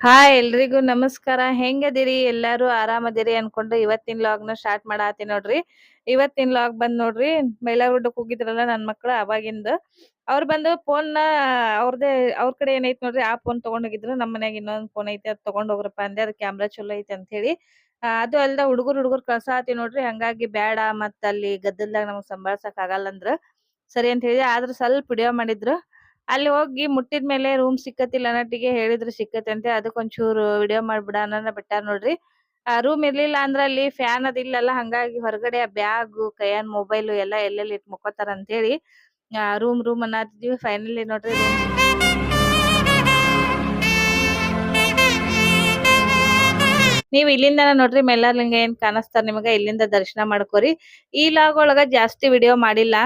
Hi ಎಲ್ರಿಗೂ ನಮಸ್ಕಾರ. ಹೆಂಗದಿರಿ? ಎಲ್ಲಾರು ಆರಾಮದಿರಿ ಅನ್ಕೊಂಡು ಇವತ್ತಿನ ಲಾಗ್ನ ಸ್ಟಾರ್ಟ್ ಮಾಡಾತಿ ನೋಡ್ರಿ. ಇವತ್ತಿನ ಲಾಗ್ ಬಂದ್ ನೋಡ್ರಿ ಮೈಲಾಗುಡ್ಡಕ್ ಹೋಗಿದ್ರಲ್ಲ ನನ್ ಮಕ್ಳು ಅವಾಗಿಂದ. ಅವ್ರ ಬಂದು ಫೋನ್ನ, ಅವ್ರದೇ, ಅವ್ರ ಕಡೆ ಏನೈತ್ ನೋಡ್ರಿ, ಆ ಫೋನ್ ತಗೊಂಡ್ ಹೋಗಿದ್ರು ನಮ್ ಮನ್ಯಾಗ ಇನ್ನೊಂದ್ ಫೋನ್ ಐತಿ, ಅದ್ ತಗೊಂಡ್ ಹೋಗ್ರಪ್ಪ ಅಂದೆ. ಅದ್ ಕ್ಯಾಮ್ರಾ ಚಲೋ ಐತಿ ಅಂತ ಹೇಳಿ ಅದು ಅಲ್ದ ಹುಡುಗರು ಹುಡುಗರು ಕಳ್ಸಾತಿ ನೋಡ್ರಿ. ಹಂಗಾಗಿ ಬ್ಯಾಡ ಮತ್ತ ಅಲ್ಲಿ ಗದ್ದಲ್ದಾಗ ನಮಗ್ ಸಂಭಾಳ್ಸಕ್ ಆಗಲ್ಲ ಅಂದ್ರ ಸರಿ ಅಂತ ಹೇಳಿ ಆದ್ರ ಸ್ವಲ್ಪ ವಿಡಿಯೋ ಮಾಡಿದ್ರು. ಅಲ್ಲಿ ಹೋಗಿ ಮುಟ್ಟಿದ ಮೇಲೆ ರೂಮ್ ಸಿಕ್ಕತ್ತಿಲ್ಲ ನಟಿಗೆ ಹೇಳಿದ್ರು ಸಿಕ್ಕತ್ತಂತೆ ಅಂತ. ಅದಕ್ಕೆ ಒಂಚೂರು ವಿಡಿಯೋ ಮಾಡ್ಬಿಡಣ ಬಿಟ್ಟಾರ ನೋಡ್ರಿ. ಆ ರೂಮ್ ಇರ್ಲಿಲ್ಲ ಅಂದ್ರೆ ಅಲ್ಲಿ ಫ್ಯಾನ್ ಅದಿಲ್ಲಲ್ಲ ಹಂಗಾಗಿ ಹೊರಗಡೆ ಬ್ಯಾಗ್ ಕೈಯನ್ ಮೊಬೈಲ್ ಎಲ್ಲ ಎಲ್ಲೆಲ್ಲಿ ಇಟ್ ಮುಕ್ಕೋತಾರ ಅಂತ ಹೇಳಿ ರೂಮ್ ರೂಮ್ ಅನ್ನತ್ತಿದ್ವಿ. ಫೈನಲಿ ನೋಡ್ರಿ room ನೀವ್ ಇಲ್ಲಿಂದ ನೋಡ್ರಿ ಮೆಲ್ಲಾರ್ಲಿಂಗ ಏನ್ ಕಾಣಿಸ್ತಾರ ನಿಮಗ, ಇಲ್ಲಿಂದ ದರ್ಶನ ಮಾಡ್ಕೋರಿ. ಈ ಲಾಗ್ ಒಳಗ ಜಾಸ್ತಿ ವಿಡಿಯೋ ಮಾಡಿಲ್ಲ.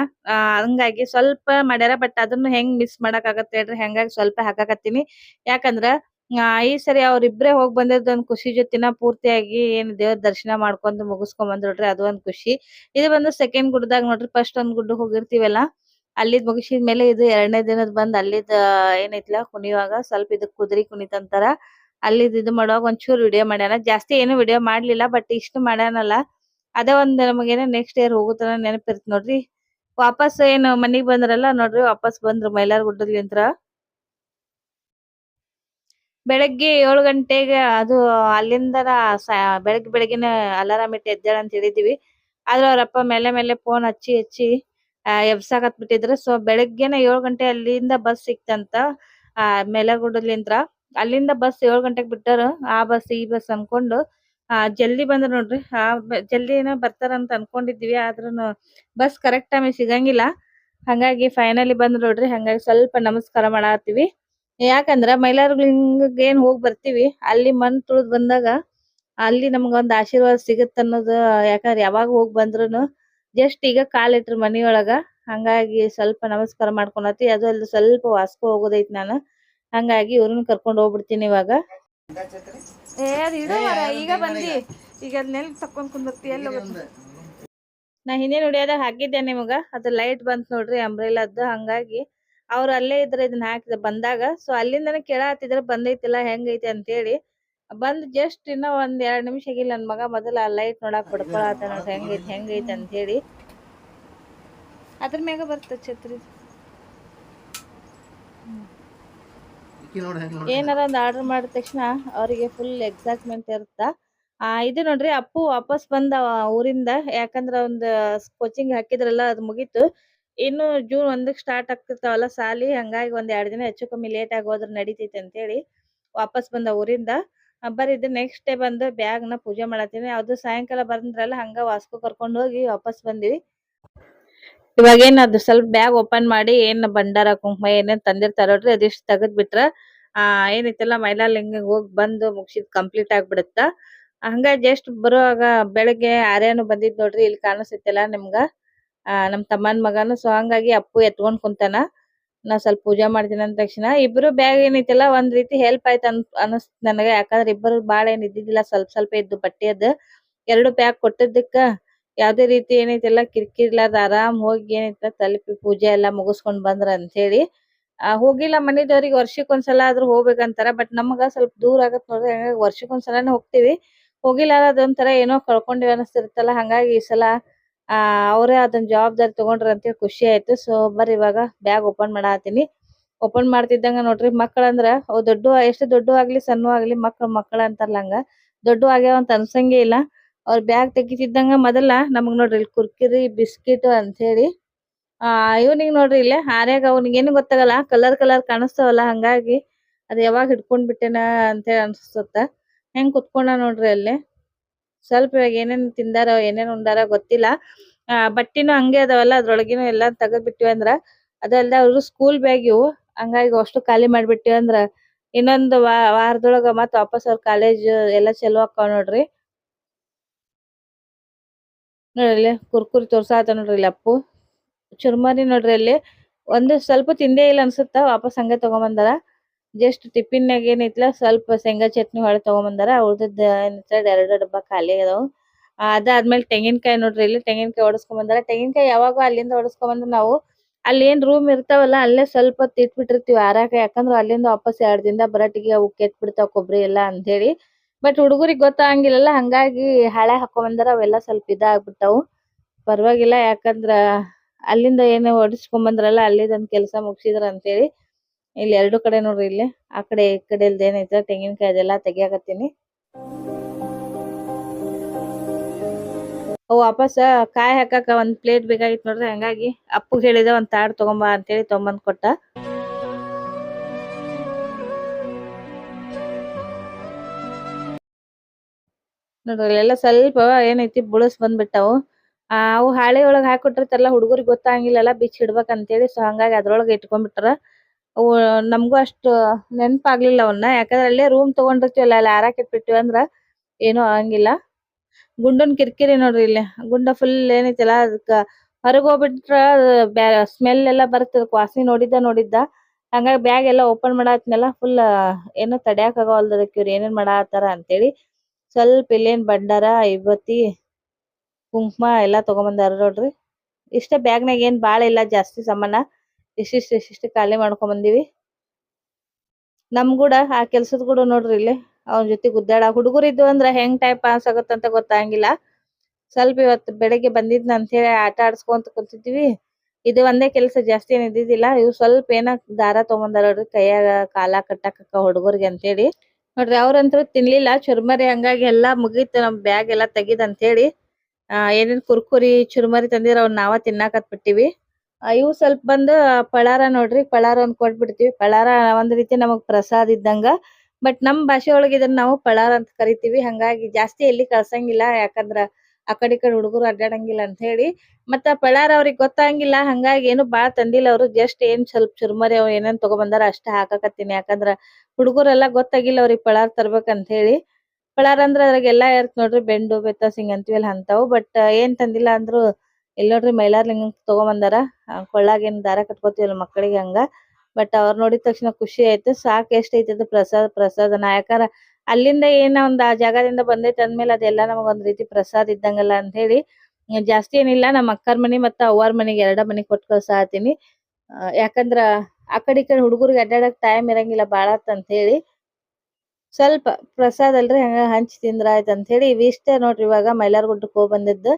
ಹಂಗಾಗಿ ಸ್ವಲ್ಪ ಮಾಡ್ಯಾರ ಬಟ್ ಅದನ್ನ ಹೆಂಗ್ ಮಿಸ್ ಮಾಡಕ್ ಆಗತ್ತೆ ಹೇಳ್ರಿ, ಹಂಗಾಗಿ ಸ್ವಲ್ಪ ಹಾಕಾಕತ್ತೀನಿ. ಯಾಕಂದ್ರ ಈ ಸರಿ ಅವ್ರಿಬ್ರೆ ಹೋಗ್ ಬಂದಿದ್ ಒಂದ್ ಖುಷಿ ಜೊತಿನ ಪೂರ್ತಿಯಾಗಿ ಏನ್ ದೇವ್ರ ದರ್ಶನ ಮಾಡ್ಕೊಂಡು ಮುಗಿಸ್ಕೊಂಡ್ ಬಂದ್ ನೋಡ್ರಿ ಅದು ಒಂದ್ ಖುಷಿ. ಇದು ಬಂದು ಸೆಕೆಂಡ್ ಗುಡ್ಡದಾಗ ನೋಡ್ರಿ ಫಸ್ಟ್ ಒಂದ್ ಗುಡ್ಡ ಹೋಗಿರ್ತೀವಲ್ಲ, ಅಲ್ಲಿದ್ ಮುಗಿಸಿದ ಮೇಲೆ ಇದು ಎರಡನೇ ದಿನದ ಬಂದ್ ಅಲ್ಲಿದ್ ಏನೈತಿಲ್ಲ ಕುಣಿಯುವಾಗ ಸ್ವಲ್ಪ ಇದಕ್ ಕುದುರಿ ಕುಣಿತಂತಾರ. ಅಲ್ಲಿದ್ ಇದು ಮಾಡುವಾಗ ಒಂಚೂರು ವಿಡಿಯೋ ಮಾಡ್ಯಾನ. ಜಾಸ್ತಿ ಏನು ವಿಡಿಯೋ ಮಾಡ್ಲಿಲ್ಲ ಬಟ್ ಇಷ್ಟು ಮಾಡ್ಯಾನಲ್ಲ. ಅದೇ ಒಂದ್ ನಮಗೇನ ನೆಕ್ಸ್ಟ್ ಇಯರ್ ಹೋಗುತ್ತನ ನೆನಪಿರ್ತ್ ನೋಡ್ರಿ. ವಾಪಸ್ ಏನು ಮನಿಗ್ ಬಂದ್ರಲ್ಲ ನೋಡ್ರಿ, ವಾಪಸ್ ಬಂದ್ರು ಮೈಲಾರ ಗುಡ್ಡದ್ಲಿಂತ್ರ ಬೆಳಗ್ಗೆ ಏಳು ಗಂಟೆಗೆ ಅದು ಅಲ್ಲಿಂದ ಬೆಳಗ್ಗೆ ಬೆಳಗ್ಗೆನ ಅಲಾರಾಮ್ ಇಟ್ಟು ಎದ್ದೇಳ ಅಂತ ಹೇಳಿದೀವಿ. ಆದ್ರೆ ಅವ್ರಪ್ಪ ಮೇಲೆ ಮೇಲೆ ಫೋನ್ ಹಚ್ಚಿ ಹಚ್ಚಿ ಎಬ್ಸಾಕತ್ ಬಿಟ್ಟಿದ್ರು ಸೊ ಬೆಳಗ್ಗೆನ ಏಳು ಗಂಟೆ ಅಲ್ಲಿಂದ ಬಸ್ ಸಿಕ್ತಂತ, ಆ ಮೇಲಗುಡ್ಡಲಿಂತ್ರ ಅಲ್ಲಿಂದ ಬಸ್ ಏಳು ಗಂಟೆಗೆ ಬಿಟ್ಟಾರ, ಆ ಬಸ್ ಈ ಬಸ್ ಅನ್ಕೊಂಡು, ಆ ಜಲ್ದಿ ಬಂದ್ರ ನೋಡ್ರಿ, ಆ ಜಲ್ದಿ ಏನೋ ಬರ್ತಾರಂತ ಅನ್ಕೊಂಡಿದ್ವಿ ಆದ್ರೂನು ಬಸ್ ಕರೆಕ್ಟ್ ಟೈಮಿಗೆ ಸಿಗಂಗಿಲ್ಲ. ಹಂಗಾಗಿ ಫೈನಲಿ ಬಂದ್ ನೋಡ್ರಿ, ಹಂಗಾಗಿ ಸ್ವಲ್ಪ ನಮಸ್ಕಾರ ಮಾಡಾತೀವಿ ಯಾಕಂದ್ರ ಮೈಲಾರಲಿಂಗಗ್ ಏನ್ ಹೋಗಿ ಬರ್ತೀವಿ, ಅಲ್ಲಿ ಮನ್ ತುಳ್ದ್ ಬಂದಾಗ, ಅಲ್ಲಿ ನಮ್ಗೊಂದ್ ಆಶೀರ್ವಾದ ಸಿಗುತ್ತೆ ಅನ್ನೋದು, ಯಾಕಂದ್ರೆ ಯಾವಾಗ ಹೋಗಿ ಬಂದ್ರುನು ಜಸ್ಟ್ ಈಗ ಕಾಲಿಟ್ರ ಮನಿಯೊಳಗ, ಹಂಗಾಗಿ ಸ್ವಲ್ಪ ನಮಸ್ಕಾರ ಮಾಡ್ಕೊಳತಿ ಅದು ಅಲ್ದ ಸ್ವಲ್ಪ ವಾಸ್ಕೋ ಹೋಗೋದೈತಿ ನಾನು. ಹಂಗಾಗಿ ಇವ್ರನ್ನ ಕರ್ಕೊಂಡ್ ಹೋಗ್ಬಿಡ್ತೀನಿ ಇವಾಗ. ಏ ಅದು ಇಡು ಈಗ ಬಂದಿ. ಈಗ ಅದ್ನೆಲ್ ತಕೊಂಡ್ ಕುಂದಿರ್ತಿ ಎಲ್ಲ ನಾ ಹಿಂದೆ ನೋಡಿಯಾದಾಗ ಹಾಕಿದ್ದೆ ನಿಮಗ. ಅದು ಲೈಟ್ ಬಂತ್ ನೋಡ್ರಿ ಅಂಬ್ರೆಲಾದ್ದು ಹಂಗಾಗಿ ಅವ್ರು ಅಲ್ಲೇ ಇದ್ರೆ ಇದನ್ನ ಹಾಕಿದ ಬಂದಾಗ. ಸೊ ಅಲ್ಲಿಂದನೇ ಕೇಳಾತಿದ್ರ ಬಂದೈತಿಲ್ಲ ಹೆಂಗೈತಿ ಅಂತೇಳಿ. ಬಂದ್ ಜಸ್ಟ್ ಇನ್ನ ಒಂದ್ ಎರಡ್ ನಿಮಿಷ ಆಗಿಲ್ಲ ನನ್ ಮಗ ಮೊದಲ ಆ ಲೈಟ್ ನೋಡಕ್ ಪಡ್ಕೊಳತ ನೋಡ್ರಿ ಹೆಂಗೈತಿ ಹೆಂಗೈತಿ ಅಂತೇಳಿ. ಅದ್ರ ಮ್ಯಾಗ ಬರ್ತದ ಛತ್ರಿ. ಏನಾರ ಒಂದ್ ಆರ್ಡರ್ ಮಾಡಿದ ತಕ್ಷಣ ಅವರಿಗೆ ಫುಲ್ ಎಕ್ಸೈಟ್ಮೆಂಟ್ ಇರುತ್ತಾ? ಆ, ಇದು ನೋಡ್ರಿ, ಅಪ್ಪು ವಾಪಸ್ ಬಂದ ಊರಿಂದ, ಯಾಕಂದ್ರ ಒಂದ್ ಕೋಚಿಂಗ್ ಹಾಕಿದ್ರಲ್ಲ, ಅದ್ ಮುಗೀತು. ಇನ್ನು ಜೂನ್ ಒಂದಕ್ಕೆ ಸ್ಟಾರ್ಟ್ ಆಗ್ತಿರ್ತಾವಲ್ಲ ಸಾಲಿ, ಹಂಗಾಗಿ ಒಂದ್ ಎರಡ್ ದಿನ ಹೆಚ್ಚು ಕಮ್ಮಿ ಲೇಟ್ ಆಗಿ ಹೋದ್ರ ನಡಿತೈತಿ ಅಂತೇಳಿ ವಾಪಸ್ ಬಂದ ಊರಿಂದ. ಬರ್ರಿ, ಇದು ನೆಕ್ಸ್ಟ್ ಡೇ ಬಂದು ಬ್ಯಾಗ್ನ ಪೂಜೆ ಮಾಡತ್ತೀನಿ. ಅದು ಸಾಯಂಕಾಲ ಬಂದ್ರಲ್ಲ, ಹಂಗ ವಾಸ್ಕೋ ಕರ್ಕೊಂಡು ಹೋಗಿ ವಾಪಸ್ ಬಂದಿವಿ. ಇವಾಗ ಏನ್ ಅದು ಸ್ವಲ್ಪ ಬ್ಯಾಗ್ ಓಪನ್ ಮಾಡಿ ಏನ್ ಭಂಡಾರ, ಕುಂಕುಮ ಏನೇನ್ ತಂದಿರ್ತಾರ ನೋಡ್ರಿ ಅದಿಷ್ಟು ತೆಗದ್ ಬಿಟ್ರ ಆ, ಏನೈತಲ್ಲ ಮೈಲಾರಲಿಂಗ ಹೋಗಿ ಬಂದು ಮುಗಿಸಿದ್ ಕಂಪ್ಲೀಟ್ ಆಗ್ಬಿಡತ್ತ? ಹಂಗ ಜಸ್ಟ್ ಬರುವಾಗ ಬೆಳಗ್ಗೆ ಆರ್ಯಾನು ಬಂದಿದ್ ನೋಡ್ರಿ, ಇಲ್ಲಿ ಕಾಣಿಸ್ತಿಲ್ಲ ನಿಮ್ಗ, ಆ, ನಮ್ ತಮ್ಮನ್ ಮಗನು. ಸೊ ಹಂಗಾಗಿ ಅಪ್ಪು ಎತ್ಕೊಂಡ್ ಕುಂತಾನ. ನಾ ಸ್ವಲ್ಪ ಪೂಜೆ ಮಾಡ್ತೀನಿ ಅಂದ ತಕ್ಷಣ. ಇಬ್ರು ಬ್ಯಾಗ್ ಏನೈತಿಲ್ಲ, ಒಂದ್ ರೀತಿ ಹೆಲ್ಪ್ ಆಯ್ತು ಅನ್ ಅನಸ್ ನನಗ. ಯಾಕಂದ್ರೆ ಇಬ್ಬರು ಬಾಳ ಏನ್ ಇದ್ದಿದ್ದಿಲ್ಲ, ಸ್ವಲ್ಪ ಸ್ವಲ್ಪ ಇದ್ದು ಬಟ್ಟೆ ಅದ್ ಎರಡು ಬ್ಯಾಗ್ ಕೊಟ್ಟಿದ್ದಕ್ಕ ಯಾವ್ದೇ ರೀತಿ ಏನೈತಿ ಎಲ್ಲ ಕಿರಿಕಿರಿ ಆರಾಮ್ ಹೋಗಿ ಏನೈತಿ ತಲುಪಿ ಪೂಜೆ ಎಲ್ಲಾ ಮುಗಿಸ್ಕೊಂಡ್ ಬಂದ್ರ ಅಂತ ಹೇಳಿ ಆ, ಹೋಗಿಲ್ಲ ಮನಿ ದೇವ್ರಿಗೆ ವರ್ಷಕ್ ಒಂದ್ಸಲ ಆದ್ರೂ ಹೋಗ್ಬೇಕಂತಾರ ಬಟ್ ನಮಗ ಸ್ವಲ್ಪ ದೂರ ಆಗತ್ ನೋಡ್ರಿ, ಹಂಗಾಗಿ ವರ್ಷಕ್ ಒಂದ್ಸಲನೇ ಹೋಗ್ತಿವಿ. ಹೋಗಿಲ್ಲ ಅದೊಂಥರ ಏನೋ ಕಳ್ಕೊಂಡಿವಿ ಅನಸ್ತಿರ್ತಲ್ಲ ಹಂಗಾಗಿ ಈ ಸಲ, ಆ, ಅವರೇ ಅದನ್ನ ಜವಾಬ್ದಾರಿ ತಗೊಂಡ್ರ ಅಂತೇಳಿ ಖುಷಿ ಆಯ್ತು. ಸೊ ಬರ್ರಿ ಇವಾಗ ಬ್ಯಾಗ್ ಓಪನ್ ಮಾಡಾತೀನಿ. ಓಪನ್ ಮಾಡ್ತಿದ್ದಂಗ ನೋಡ್ರಿ ಮಕ್ಕಳಂದ್ರ ಅವ್ ದೊಡ್ಡ ಎಷ್ಟು ದೊಡ್ಡ ಆಗ್ಲಿ ಸಣ್ಣ ಆಗ್ಲಿ ಮಕ್ಳು ಮಕ್ಕಳ ಅಂತಾರಲ್ಲ ಹಂಗ ದೊಡ್ಡ ಆಗ್ಯಾವ ಅಂತ ಅನ್ಸಂಗೇ ಇಲ್ಲ. ಅವ್ರ ಬ್ಯಾಗ್ ತೆಗಿತಿದ್ದಂಗ ಮೊದಲ ನಮಗ್ ನೋಡ್ರಿ ಇಲ್ಲಿ ಕುರ್ಕಿರಿ, ಬಿಸ್ಕಿಟ್ ಅಂತ ಹೇಳಿ. ಆ, ಇವ್ನಿಗ್ ನೋಡ್ರಿ ಇಲ್ಲೇ ಹಾರ್ಯಾಗ ಅವ್ನಿಗೆ ಏನು ಗೊತ್ತಾಗಲ್ಲ, ಕಲರ್ ಕಲರ್ ಕಾಣಿಸ್ತಾವಲ್ಲ ಹಂಗಾಗಿ ಅದ್ ಯಾವಾಗ ಹಿಡ್ಕೊಂಡ್ ಬಿಟ್ಟೇನ ಅಂತ ಹೇಳಿ ಅನ್ಸುತ್ತ. ಹೆಂಗ್ ಕುತ್ಕೊಂಡ ನೋಡ್ರಿ ಅಲ್ಲಿ. ಸ್ವಲ್ಪ ಇವಾಗ ಏನೇನ್ ತಿಂದಾರ, ಏನೇನ್ ಉಂಡಾರ ಗೊತ್ತಿಲ್ಲ. ಆ, ಬಟ್ಟಿನೂ ಹಂಗೆ ಅದಾವಲ್ಲ, ಅದ್ರೊಳಗಿನೂ ಎಲ್ಲಾ ತೆಗದ್ ಬಿಟ್ಟಿವಿ ಅಂದ್ರ ಅದಲ್ದ ಅವ್ರು ಸ್ಕೂಲ್ ಬ್ಯಾಗ್ ಇವು. ಹಂಗಾಗಿ ಅಷ್ಟು ಖಾಲಿ ಮಾಡ್ಬಿಟ್ಟಿವಿ ಅಂದ್ರ ಇನ್ನೊಂದ್ ವಾರದೊಳಗ ಮತ್ತ್ ವಾಪಸ್ ಅವ್ರ ಕಾಲೇಜ್ ಎಲ್ಲಾ ಚಲೋ ಆಕ್ಕಾವ್ ನೋಡ್ರಿ. ನೋಡ್ರಿ ಅಲ್ಲಿ ಕುರ್ಕುರಿ ತೋರ್ಸಾತ ನೋಡ್ರಿ ಇಲ್ಲಿ ಅಪ್ಪು. ಚುರ್ಮರಿ ನೋಡ್ರಿ ಅಲ್ಲಿ. ಒಂದು ಸ್ವಲ್ಪ ತಿಂದೇ ಇಲ್ಲ ಅನ್ಸುತ್ತ, ವಾಪಸ್ ಹಂಗೆ ತಗೊಂಬಂದಾರ. ಜಸ್ಟ್ ಟಿಫಿನ್ ನಾಗ ಏನೈತ್ಲ, ಸ್ವಲ್ಪ ಶೇಂಗಾ ಚಟ್ನಿ ಹೊಳೆ ತಗೊಂಬಂದಾರ. ಉಳ್ದದ್ ಏನೈತ್ಲ ಎರಡು ಡಬ್ಬ ಖಾಲಿ ಅದಾವು. ಅದಾದ್ಮೇಲೆ ತೆಂಗಿನಕಾಯಿ ನೋಡ್ರಿ ಇಲ್ಲಿ, ತೆಂಗಿನಕಾಯಿ ಹೊಡಸ್ಕೊಂಡ್ ಬಂದಾರ ತೆಂಗಿನಕಾಯಿ ಯಾವಾಗ ಅಲ್ಲಿಂದ ಹೊಡಸ್ಕೊಂಡ್ ನಾವು ಅಲ್ಲಿ ಏನ್ ರೂಮ್ ಇರ್ತಾವಲ್ಲ, ಅಲ್ಲೇ ಸ್ವಲ್ಪ ಹೊತ್ತು ಇಟ್ಬಿಟ್ಟಿರ್ತೀವಿ ಆರಾಕ. ಯಾಕಂದ್ರ ಅಲ್ಲಿಂದ ವಾಪಸ್ ಎರಡ್ ದಿನ ಬರಟಿಗೆ ಅವು ಕೆಟ್ಟ ಬಿಡ್ತಾವ ಕೊಬ್ಬರಿ ಎಲ್ಲಾ ಅಂತ ಹೇಳಿ ಬಟ್ ಹುಡುಗರಿಗೆ ಗೊತ್ತಾಗಂಗಿಲ್ಲಲ್ಲ, ಹಂಗಾಗಿ ಹಳೆ ಹಾಕೊಂಡ್ ಬಂದರ ಅವೆಲ್ಲ ಸ್ವಲ್ಪ ಇದಾಗ್ಬಿಟ್ಟವು. ಪರವಾಗಿಲ್ಲ, ಯಾಕಂದ್ರ ಅಲ್ಲಿಂದ ಏನೋ ಹೊಡಿಸ್ಕೊಂಡ್ ಬಂದ್ರಲ್ಲ ಅಲ್ಲಿದೊಂದ್ ಕೆಲಸ ಮುಗಿಸಿದ್ರ ಅಂತೇಳಿ ಇಲ್ಲಿ ಎರಡು ಕಡೆ ನೋಡ್ರಿ ಇಲ್ಲಿ. ಆ ಕಡೆ, ಈ ಕಡೆ ಏನೈತೆ, ತೆಂಗಿನಕಾಯಿ ಅದೆಲ್ಲ ತೆಗಿಯಾಕತ್ತೀನಿ. ವಾಪಸ್ ಕಾಯಿ ಹಾಕಾಕ ಒಂದ್ ಪ್ಲೇಟ್ ಬೇಕಾಗಿತ್ತು ನೋಡ್ರಿ, ಹಂಗಾಗಿ ಅಪ್ಪಗೆ ಹೇಳಿದ, ಒಂದ್ ತಾಡ್ ತಗೊಂಬಾ ಅಂತೇಳಿ ತಗೊಂಬಂದ್ ಕೊಟ್ಟ. ನೋಡ್ರಿ, ಎಲ್ಲ ಸ್ವಲ್ಪ ಏನೈತಿ ಬುಳಸ್ ಬಂದ್ಬಿಟ್ಟಾವು. ಅವು ಹಾಳೆ ಒಳಗ್ ಹಾಕೊಟ್ಟಿರ್ತಾರಲ್ಲ, ಹುಡುಗರಿಗೆ ಗೊತ್ತಾಗಿಲ್ಲಲ್ಲ ಬಿಚ್ಚಿ ಇಡ್ಬೇಕ್ ಅಂತೇಳಿ ಸೊ ಹಂಗಾಗಿ ಅದ್ರೊಳಗ ಇಟ್ಕೊಂಡ್ಬಿಟ್ರ. ಅವು ನಮಗೂ ಅಷ್ಟು ನೆನಪಾಗ್ಲಿಲ್ಲ ಅವನ್ನ ಯಾಕಂದ್ರೆ ಅಲ್ಲೇ ರೂಮ್ ತಗೊಂಡಿರ್ತೀವಲ್ಲ, ಅಲ್ಲಿ ಆರಾಕ್ ಇಟ್ಬಿಟ್ಟಿವಿ ಅಂದ್ರ ಏನೂ ಆಗಂಗಿಲ್ಲ. ಗುಂಡನ್ ಕಿರಿಕಿರಿ ನೋಡ್ರಿ ಇಲ್ಲಿ, ಗುಂಡ ಫುಲ್ ಏನೈತಲ್ಲ, ಅದಕ್ಕ ಹೊರಗ್ ಹೋಗ್ಬಿಟ್ರ ಸ್ಮೆಲ್ ಎಲ್ಲಾ ಬರ್ತದ ಕ್ವಾಸಿ ನೋಡಿದ್ದ ನೋಡಿದ್ದ. ಹಂಗಾಗಿ ಬ್ಯಾಗ್ ಎಲ್ಲ ಓಪನ್ ಮಾಡಾತ್ನೆಲ್ಲ ಫುಲ್ ಏನೋ ತಡ್ಯಾಕ್ ಆಗವಲ್ದು ಅದಕ್ಕೆ ಇವ್ರು ಏನೇನ್ ಮಾಡಾತಾರ ಅಂತೇಳಿ ಸ್ವಲ್ಪ ಇಲ್ಲೇನ್ ಬಂಡಾರ ವಿಭೂತಿ ಕುಂಕುಮ ಎಲ್ಲಾ ತಗೊಂಬಂದಾರ ನೋಡ್ರಿ. ಬ್ಯಾಗ್ ಬ್ಯಾಗ್ನಾಗ ಏನ್ ಬಾಳ ಇಲ್ಲ, ಜಾಸ್ತಿ ಸಾಮಾನ. ಇಷ್ಟಿಷ್ಟು ಇಷ್ಟಿಷ್ಟು ಖಾಲಿ ಮಾಡ್ಕೊಂಡ್ ಬಂದಿವಿ ನಮ್ ಕೂಡ ಆ ಕೆಲ್ಸದ ಕೂಡ ನೋಡ್ರಿ ಇಲ್ಲಿ. ಅವ್ನ ಜೊತೆ ಗುದ್ದಾಡ. ಹುಡುಗರು ಇದ್ವು ಅಂದ್ರ ಹೆಂಗ್ ಟೈಮ್ ಪಾಸ್ ಆಗತ್ತಂತ ಗೊತ್ತಾಗಂಗಿಲ್ಲ. ಸ್ವಲ್ಪ ಇವತ್ತು ಬೆಳಿಗ್ಗೆ ಬಂದಿದ್ನ ಅಂತ ಹೇಳಿ ಆಟ ಆಡ್ಸ್ಕೊಂತ ಕುಂತಿದ್ವಿ. ಇದು ಒಂದೇ ಕೆಲಸ, ಜಾಸ್ತಿ ಏನ್ ಇದ್ದಿದ್ದಿಲ್ಲ. ಇವ್ ಸ್ವಲ್ಪ ಏನ ದಾರ ತಗೊಂಬಂದಾರ ನೋಡ್ರಿ. ಕೈಯಾಗ ಕಾಲ ಕಟ್ಟಾಕ ಹುಡುಗರಿಗೆ ಅಂತೇಳಿ. ನೋಡ್ರಿ ಅವ್ರಂತೂ ತಿನ್ಲಿಲ್ಲ, ಚುರ್ಮರಿ ಹಂಗಾಗಿ ಎಲ್ಲಾ ಮುಗೀತು ನಮ್ ಬ್ಯಾಗ್ ಎಲ್ಲಾ ತೆಗಿದ್ ಅಂತ ಹೇಳಿ ಆ, ಏನೇನ್ ಕುರ್ಕುರಿ, ಚುರ್ಮರಿ ತಂದಿರ ಅವ್ನ ನಾವ ತಿನ್ನಾಕತ್ ಬಿಟ್ಟಿವಿ. ಇವು ಸ್ವಲ್ಪ ಬಂದು ಪಳಾರ ನೋಡ್ರಿ, ಪಳಾರ ಒಂದ್ ಕೊಟ್ಬಿಡ್ತೀವಿ ಪಳಾರ ಒಂದ್ ರೀತಿ ನಮಗ್ ಪ್ರಸಾದ್ ಇದ್ದಂಗ. ಬಟ್ ನಮ್ ಭಾಷೆ ಒಳಗ ಇದನ್ನ ನಾವು ಪಳಾರ ಅಂತ ಕರಿತೀವಿ. ಹಂಗಾಗಿ ಜಾಸ್ತಿ ಎಲ್ಲಿ ಕಳ್ಸಂಗಿಲ್ಲ. ಯಾಕಂದ್ರ ಆ ಕಡೆ ಹುಡುಗರು ಅಡ್ಡಾಡಂಗಿಲ್ಲ ಅಂತ ಹೇಳಿ, ಮತ್ತ ಪಳಾರ ಅವ್ರಿಗೆ ಗೊತ್ತಾಗಂಗಿಲ್ಲ, ಹಂಗಾಗಿ ಏನು ಬಾಳ ತಂದಿಲ್ಲ ಅವ್ರು ಜಸ್ಟ್ ಏನ್ ಸ್ವಲ್ಪ ಚುರ್ಮರಿ ಅವ್, ಏನೇನ್ ತಗೊಂಬಂದಾರ ಅಷ್ಟ ಹಾಕಾಕತ್ತೀನಿ, ಯಾಕಂದ್ರ ಹುಡುಗರೆಲ್ಲಾ ಗೊತ್ತಾಗಿಲ್ಲ ಅವ್ರಿಗೆ ಪಳಾರ್ ತರ್ಬೇಕಂತ ಹೇಳಿ. ಪಳಾರ್ ಅಂದ್ರ ಅದ್ರಾಗೆಲ್ಲಾ ಇರ್ತ್ ನೋಡ್ರಿ, ಬೆಂಡು, ಬೆತ್ತ, ಸಿಂಗ್ ಅಂತೀವಲ್ಲ ಅಂತಾವು ಬಟ್ ಏನ್ ತಂದಿಲ್ಲ ಅಂದ್ರು ಇಲ್ಲಿ ನೋಡ್ರಿ ಮೈಲಾರ್ಲಿಂಗ ತಗೊಂಬಂದಾರ ಕೊಳ್ಳಾಗ ಏನ್ ದಾರ ಕಟ್ಕೋತೀವಲ್ಲ ಮಕ್ಕಳಿಗೆ ಹಂಗ ಬಟ್ ಅವ್ರ ನೋಡಿದ ತಕ್ಷಣ ಖುಷಿ ಆಯ್ತು. ಸಾಕ್ ಅದು ಪ್ರಸಾದ ಪ್ರಸಾದನ ಯಾಕಾರ ಅಲ್ಲಿಂದ ಏನ ಒಂದ್ ಆ ಜಾಗದಿಂದ ಬಂದೈತೆ ಅಂದ್ಮೇಲೆ ಅದೆಲ್ಲ ನಮಗ್ ಒಂದ್ ರೀತಿ ಪ್ರಸಾದ ಇದ್ದಂಗಲ್ಲ ಅಂತ ಹೇಳಿ ಜಾಸ್ತಿ ಏನಿಲ್ಲ. ನಮ್ಮ ಅಕ್ಕರ್ ಮನಿ ಮತ್ತ ಅವ್ವಾರ್ ಮನಿಗೆ ಎರಡ ಮನೆ ಕೊಟ್ಟು ಕಳ್ಸಾತೀನಿ ಯಾಕಂದ್ರ ಆ ಕಡೆ ಈ ಕಡೆ ಹುಡುಗರಿಗೆ ಅಡ್ಡಾಡಕ್ ಟೈಮ್ ಇರಂಗಿಲ್ಲ ಬಾಳ ಅಂತ ಹೇಳಿ. ಸ್ವಲ್ಪ ಪ್ರಸಾದ ಅಲ್ರಿ ಹಂಗ ಹಂಚ್ ತಿಂದ್ರ ಅಂತ ಹೇಳಿ. ಇವಿಷ್ಟೇ ನೋಡ್ರಿ ಇವಾಗ ಮೈಲಾರ್ ಗುಡ್ಡಕ್ಕೆ ಹೋಗ್ ಬಂದಿದ್ದು.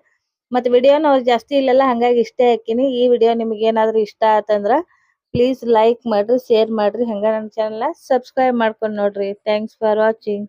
ಮತ್ತ್ ವಿಡಿಯೋನು ಜಾಸ್ತಿ ಇಲ್ಲಲ್ಲ, ಹಂಗಾಗಿ ಇಷ್ಟೇ ಹಾಕಿನಿ. ಈ ವಿಡಿಯೋ ನಿಮ್ಗೆ ಏನಾದ್ರು ಇಷ್ಟ ಆತಂದ್ರ ಪ್ಲೀಸ್ ಲೈಕ್ ಮಾಡ್ರಿ ಶೇರ್ ಮಾಡ್ರಿ ಹಂಗ ನನ್ನ ಚಾನಲ್ ಸಬ್ಸ್ಕ್ರೈಬ್ ಮಾಡ್ಕೊಂಡ್ ನೋಡ್ರಿ. Thanks for watching